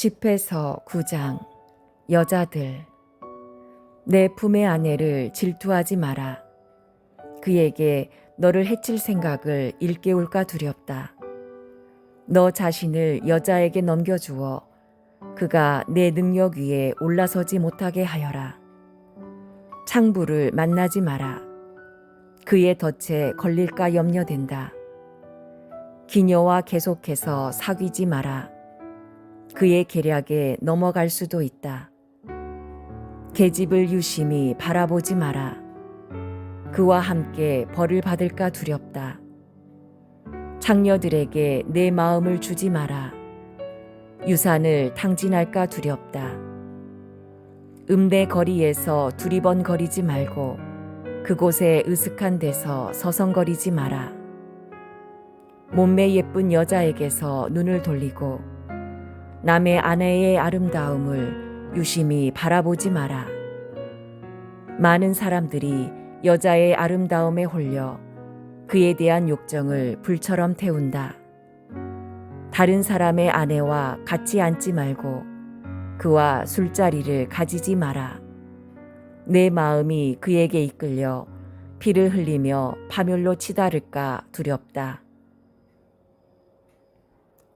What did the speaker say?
집회서 9장 여자들 내 품의 아내를 질투하지 마라. 그에게 너를 해칠 생각을 일깨울까 두렵다. 너 자신을 여자에게 넘겨주어 그가 내 능력 위에 올라서지 못하게 하여라. 창부를 만나지 마라. 그의 덫에 걸릴까 염려된다. 기녀와 계속해서 사귀지 마라. 그의 계략에 넘어갈 수도 있다. 계집을 유심히 바라보지 마라. 그와 함께 벌을 받을까 두렵다. 창녀들에게 내 마음을 주지 마라. 유산을 탕진할까 두렵다. 음대 거리에서 두리번거리지 말고 그곳에 으슥한 데서 서성거리지 마라. 몸매 예쁜 여자에게서 눈을 돌리고 남의 아내의 아름다움을 유심히 바라보지 마라. 많은 사람들이 여자의 아름다움에 홀려 그에 대한 욕정을 불처럼 태운다. 다른 사람의 아내와 같이 앉지 말고 그와 술자리를 가지지 마라. 내 마음이 그에게 이끌려 피를 흘리며 파멸로 치달을까 두렵다.